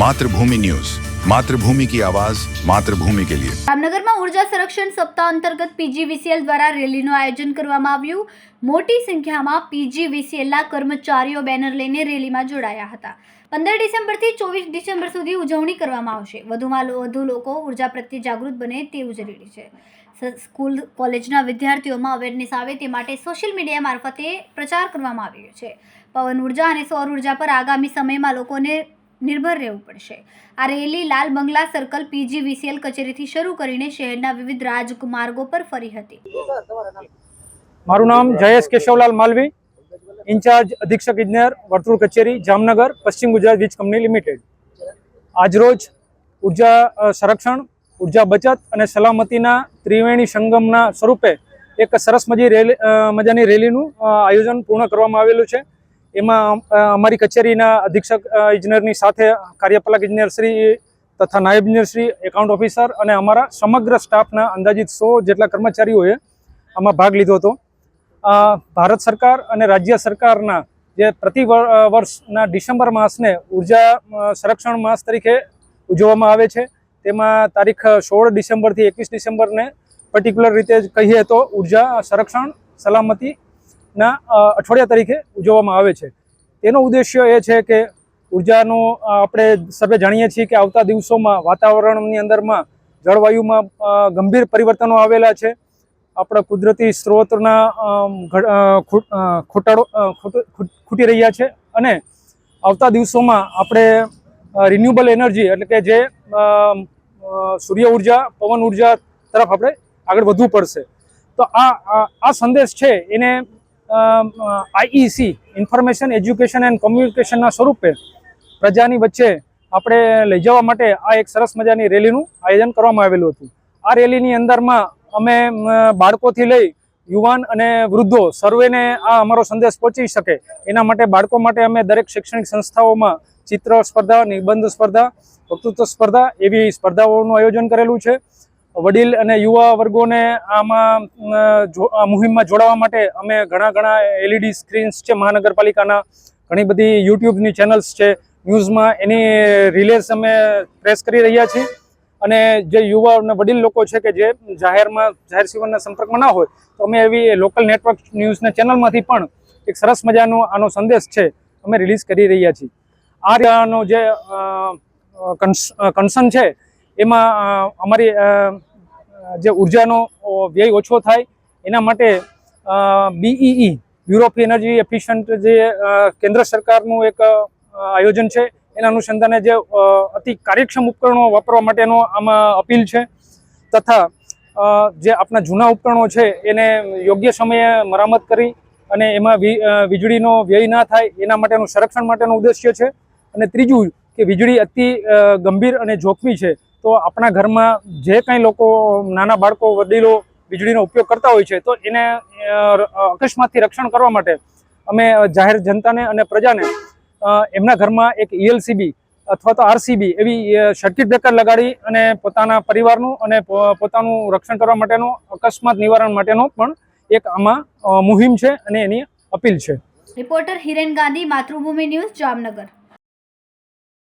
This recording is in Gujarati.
માતૃભૂમિ ન્યૂઝ. માતૃભૂમિ કી આવાજ, માતૃભૂમિ કે લિયે. જામનગરમાં ઊર્જા સંરક્ષણ સપ્તાહ અંતર્ગત પીજીવીસીએલ દ્વારા રેલીનું આયોજન કરવામાં આવ્યું. મોટી સંખ્યામાં પીજીવીસીએલના કર્મચારીઓ બેનર લઈને રેલીમાં જોડાયા હતા. પંદર ડિસેમ્બરથી ચોવીસ ડિસેમ્બર સુધી ઉજવણી કરવામાં આવશે. વધુમાં વધુ લોકો ઊર્જા પ્રત્યે જાગૃત બને તેવું જરૂરી છે. સ્કૂલ, કોલેજના વિદ્યાર્થીઓમાં અવેરનેસ આવે તે માટે સોશિયલ મીડિયા મારફતે પ્રચાર કરવામાં આવ્યો છે. પવન ઊર્જા અને સૌર ઊર્જા પર આગામી સમયમાં લોકોને નિર્ભર રહેવું પડશે. આ રેલી લાલ બંગલા સર્કલ પીજીવીસીએલ કચેરીથી શરૂ કરીને શહેરના વિવિધ રાજમાર્ગો પર ફરી હતી. મારું નામ જયેશ કેશવલાલ માલવી, ઇન્ચાર્જ અધિક્ષક ઇજનેર, વર્તુળ કચેરી, જામનગર, પશ્ચિમ ગુજરાત વીજ કંપની લિમિટેડ. આજરોજ ઊર્જા સંરક્ષણ, ઊર્જા બચત અને સલામતીના ત્રિવેણી સંગમના સ્વરૂપે એક સરસ મજી રેલી મજાની રેલીનું આયોજન પૂર્ણ કરવામાં આવેલું છે. એમાં અમારી કચેરીના અધિક્ષક ઇજનેરની સાથે કાર્યપાલક ઇજનેરશ્રી તથા નાયબ ઇજનેરશ્રી એકાઉન્ટ ઓફિસર અને અમારા સમગ્ર સ્ટાફના અંદાજિત સો જેટલા કર્મચારીઓએ આમાં ભાગ લીધો હતો. ભારત સરકાર અને રાજ્ય સરકારના જે પ્રતિ વર- વર્ષના ડિસેમ્બર માસને ઊર્જા સંરક્ષણ માસ તરીકે ઉજવવામાં આવે છે. તેમાં તારીખ સોળ ડિસેમ્બરથી એકવીસ ડિસેમ્બરને પર્ટિક્યુલર રીતે કહીએ તો ઊર્જા સંરક્ષણ સલામતીના અ, અઠવાડિયા તરીકે ઉજવવામાં આવે છે. તેનો ઉદ્દેશ્ય એ છે કે ઉર્જાનો આપણે સર્વે જાણીએ છીએ કે આવતા દિવસોમાં વાતાવરણની અંદરમાં જળવાયુમાં ગંભીર પરિવર્તનો આવેલા છે. આપણા કુદરતી સ્ત્રોતના ખોટાડો ખૂટ- રહ્યા છે અને આવતા દિવસોમાં આપણે રિન્યુએબલ એનર્જી એટલે કે જે સૂર્ય ઊર્જા પવન ઊર્જા તરફ આપણે આગળ વધવું પડશે. તો આ- આ સંદેશ છે એને આઈઈસી ઇન્ફોર્મેશન એજ્યુકેશન એન્ડ કોમ્યુનિકેશનના સ્વરૂપે પ્રજાની વચ્ચે આપણે લઈ જવા માટે આ એક સરસ મજાની રેલીનું આયોજન કરવામાં આવેલું હતું. આ રેલીની અંદરમાં અમે, બાળકોથી લઈ યુવાન અને વૃદ્ધો સર્વેને આ અમારો સંદેશ પહોંચી શકે. એના માટે બાળકો માટે અમે દરેક શૈક્ષણિક સંસ્થાઓમાં ચિત્ર સ્પર્ધા, નિબંધ સ્પર્ધા, વક્તૃત્વ સ્પર્ધા એવી સ્પર્ધાઓનું આયોજન કરેલું છે. વડીલ અને યુવા વર્ગોને આમાં આ મુહિમમાં જોડાવા માટે અમે ઘણા ઘણા એલઈડી સ્ક્રીન્સ છે, મહાનગરપાલિકાના, ઘણી બધી યુટ્યુબની ચેનલ્સ છે, ન્યૂઝમાં એની રિલેઝ અમે પ્રેસ કરી રહ્યા છીએ. અને જે યુવા અને વડીલ લોકો છે કે જે જાહેરમાં, જાહેર જીવનના સંપર્કમાં ના હોય, તો અમે એવી લોકલ નેટવર્ક ન્યૂઝના ચેનલમાંથી પણ એક સરસ મજાનો આનો સંદેશ છે, અમે રિલીઝ કરી રહ્યા છીએ. આ રહ્યાનો જે કન્સર્ન છે એમાં અમારી જે ઉર્જાનો વ્યય ઓછો થાય, એના માટે BEE bureau of energy efficient જે કેન્દ્ર સરકારનું એક આયોજન છે, એના અનુસંધાને જે અતિ કાર્યક્ષમ ઉપકરણો વાપરવા માટેનો આમાં અપીલ છે. તથા જે આપણા જૂના ઉપકરણો છે, એને યોગ્ય સમયે મરામત કરી અને એમાં વીજળીનો વ્યય ના થાય, એના માટેનું સંરક્ષણ માટેનો ઉદ્દેશ્ય છે. અને ત્રીજું કે વીજળી અતિ ગંભીર અને જોખમી છે. તો આપણા ઘરમાં જે કંઈ લોકો નાના બાળકો, વડીલો, વીજળીનો ઉપયોગ કરતા હોય છે, તો એને અકસ્માતથી રક્ષણ કરવા માટે અમે જાહેર જનતાને અને પ્રજાને એમના ઘરમાં એક ઈએલસીબી અથવા તો આરસીબી એવી સર્કિટ બ્રેકર લગાડી અને પોતાના પરિવારનું અને પોતાનું રક્ષણ કરવા માટેનો, અકસ્માત નિવારણ માટેનો પણ એક આમાં મુહિમ છે અને એની અપીલ છે. Reporter Hiren Gandhi, Matrubhumi news, Jamnagar.